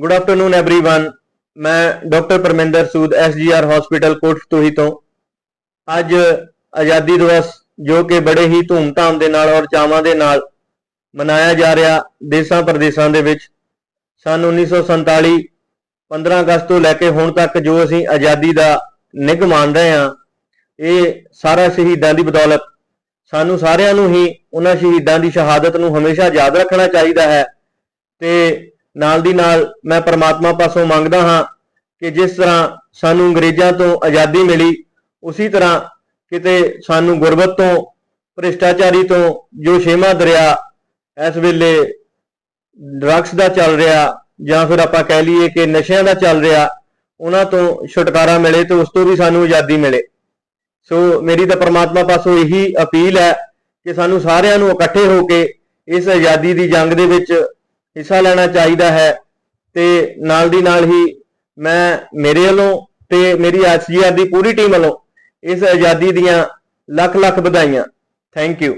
Good afternoon everyone ਮੈਂ doctor Parminder Sood SGR hospital Kotfatuhi ਤੋਂ ਅੱਜ ਆਜ਼ਾਦੀ ਦਿਵਸ ਜੋ ਕਿ ਬੜੇ ਹੀ ਧੂਮਧਾਮ ਦੇ ਨਾਲ ਔਰ ਚਾਵਾਂ ਦੇ ਨਾਲ ਮਨਾਇਆ ਜਾ ਰਿਹਾ ਦੇਸ਼ਾਂ ਪ੍ਰਦੇਸ਼ਾਂ ਦੇ ਵਿੱਚ ਸਨ 1947 15 ਅਗਸਤ ਤੋਂ ਲੈ ਕੇ ਹੁਣ ਤੱਕ ਜੋ ਅਸੀਂ ਆਜ਼ਾਦੀ ਦਾ ਨਿੱਘ ਮਾਣ ਰਹੇ ਹਾਂ ਇਹ ਸਾਰਾ ਸ਼ਹੀਦਾਂ ਦੀ ਬਦੌਲਤ ਸਾਨੂੰ ਸਾਰਿਆਂ ਨੂੰ ਹੀ ਉਹਨਾਂ ਸ਼ਹੀਦਾਂ ਦੀ ਸ਼ਹਾਦਤ ਨੂੰ ਹਮੇਸ਼ਾ ਯਾਦ ਰੱਖਣਾ ਚਾਹੀਦਾ ਹੈ ਤੇ ਨਾਲ ਦੀ ਨਾਲ ਮੈਂ ਪ੍ਰਮਾਤਮਾ ਪਾਸੋਂ ਮੰਗਦਾ ਹਾਂ ਕਿ ਜਿਸ ਤਰ੍ਹਾਂ ਸਾਨੂੰ ਅੰਗਰੇਜ਼ਾਂ ਤੋਂ ਆਜ਼ਾਦੀ ਮਿਲੀ, ਉਸੇ ਤਰ੍ਹਾਂ ਕਿਤੇ ਸਾਨੂੰ ਗੁਰਬਤ ਤੋਂ, ਭ੍ਰਿਸ਼ਟਾਚਾਰੀ ਤੋਂ ਜੋ ਛੇਵਾਂ ਦਰਿਆ ਇਸ ਵੇਲੇ ਡਰੱਗਸ ਦਾ ਚੱਲ ਰਿਹਾ ਜਾਂ ਫਿਰ ਆਪਾਂ ਕਹਿ ਲਈਏ ਕਿ ਨਸ਼ਿਆਂ ਦਾ ਚੱਲ ਰਿਹਾ, ਉਹਨਾਂ ਤੋਂ ਛੁਟਕਾਰਾ ਮਿਲੇ ਤੇ ਉਸ ਤੋਂ ਵੀ ਸਾਨੂੰ ਆਜ਼ਾਦੀ ਮਿਲੇ। ਸੋ ਮੇਰੀ ਤਾਂ ਪ੍ਰਮਾਤਮਾ ਪਾਸੋਂ ਇਹੀ ਅਪੀਲ ਹੈ ਕਿ ਸਾਨੂੰ ਸਾਰਿਆਂ ਨੂੰ ਇਕੱਠੇ ਹੋ ਕੇ ਇਸ ਆਜ਼ਾਦੀ ਦੀ ਜੰਗ ਦੇ ਵਿੱਚ ਹਿੱਸਾ ਲੈਣਾ ਚਾਹੀਦਾ ਹੈ ਤੇ ਨਾਲ ਦੀ ਨਾਲ ਹੀ ਮੈਂ ਮੇਰੇ ਵੱਲੋਂ ਤੇ ਮੇਰੀ ਐਸਜੀਆਰ ਦੀ ਪੂਰੀ ਟੀਮ ਵੱਲੋਂ ਇਸ ਆਜ਼ਾਦੀ ਦੀਆਂ ਲੱਖ ਲੱਖ ਵਧਾਈਆਂ। Thank you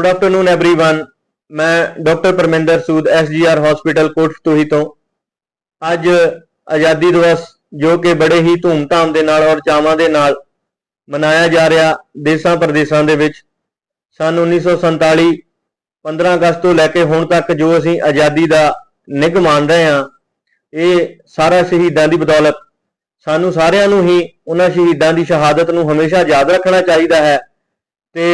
good afternoon everyone ਮੈਂ doctor Parminder Sood SGR hospital Kotfatuhi ਤੋਂ ਅੱਜ ਆਜ਼ਾਦੀ ਦਿਵਸ ਜੋ ਕਿ ਬੜੇ ਹੀ ਧੂਮਧਾਮ ਦੇ ਨਾਲ ਔਰ ਚਾਵਾਂ ਦੇ ਨਾਲ ਮਨਾਇਆ ਜਾ ਰਿਹਾ ਦੇਸ਼ਾਂ ਪ੍ਰਦੇਸ਼ਾਂ ਦੇ ਵਿੱਚ ਸਨ 1947 15 ਅਗਸਤ ਤੋਂ ਲੈ ਕੇ ਹੁਣ ਤੱਕ ਜੋ ਅਸੀਂ ਆਜ਼ਾਦੀ ਦਾ ਨਿੱਘ ਮਾਣ ਰਹੇ ਹਾਂ ਇਹ ਸਾਰਾ ਸ਼ਹੀਦਾਂ ਦੀ ਬਦੌਲਤ ਸਾਨੂੰ ਸਾਰਿਆਂ ਨੂੰ ਹੀ ਉਹਨਾਂ ਸ਼ਹੀਦਾਂ ਦੀ ਸ਼ਹਾਦਤ ਨੂੰ ਹਮੇਸ਼ਾ ਯਾਦ ਰੱਖਣਾ ਚਾਹੀਦਾ ਹੈ ਤੇ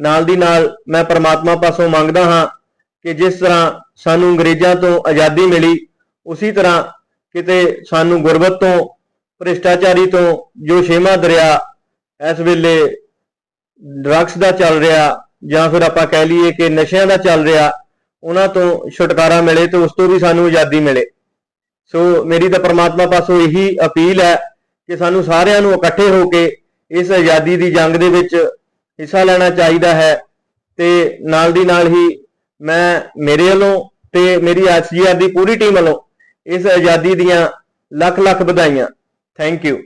ਨਾਲ ਦੀ ਨਾਲ ਮੈਂ ਪ੍ਰਮਾਤਮਾ ਪਾਸੋਂ ਮੰਗਦਾ ਹਾਂ ਕਿ ਜਿਸ ਤਰ੍ਹਾਂ ਸਾਨੂੰ ਅੰਗਰੇਜ਼ਾਂ ਤੋਂ ਆਜ਼ਾਦੀ ਮਿਲੀ, ਉਸੇ ਤਰ੍ਹਾਂ ਕਿਤੇ ਸਾਨੂੰ ਗੁਰਬਤ ਤੋਂ, ਭ੍ਰਿਸ਼ਟਾਚਾਰੀ ਤੋਂ ਜੋ ਛੇਵਾਂ ਦਰਿਆ ਇਸ ਵੇਲੇ ਡਰੱਗਸ ਦਾ ਚੱਲ ਰਿਹਾ ਜਾਂ ਫਿਰ ਆਪਾਂ ਕਹਿ ਲਈਏ ਕਿ ਨਸ਼ਿਆਂ ਦਾ ਚੱਲ ਰਿਹਾ, ਉਹਨਾਂ ਤੋਂ ਛੁਟਕਾਰਾ ਮਿਲੇ ਤੇ ਉਸ ਤੋਂ ਵੀ ਸਾਨੂੰ ਆਜ਼ਾਦੀ ਮਿਲੇ। ਸੋ ਮੇਰੀ ਤਾਂ ਪ੍ਰਮਾਤਮਾ ਪਾਸੋਂ ਇਹੀ ਅਪੀਲ ਹੈ ਕਿ ਸਾਨੂੰ ਸਾਰਿਆਂ ਨੂੰ ਇਕੱਠੇ ਹੋ ਕੇ ਇਸ ਆਜ਼ਾਦੀ ਦੀ ਜੰਗ ਦੇ ਵਿੱਚ ਹਿੱਸਾ ਲੈਣਾ ਚਾਹੀਦਾ ਹੈ ਤੇ ਨਾਲ ਦੀ ਨਾਲ ਹੀ ਮੈਂ ਮੇਰੇ ਵੱਲੋਂ ਤੇ ਮੇਰੀ ਐਸਜੀਆਰ ਦੀ ਪੂਰੀ ਟੀਮ ਵੱਲੋਂ ਇਸ ਆਜ਼ਾਦੀ ਦੀਆਂ ਲੱਖ ਲੱਖ ਵਧਾਈਆਂ। Thank you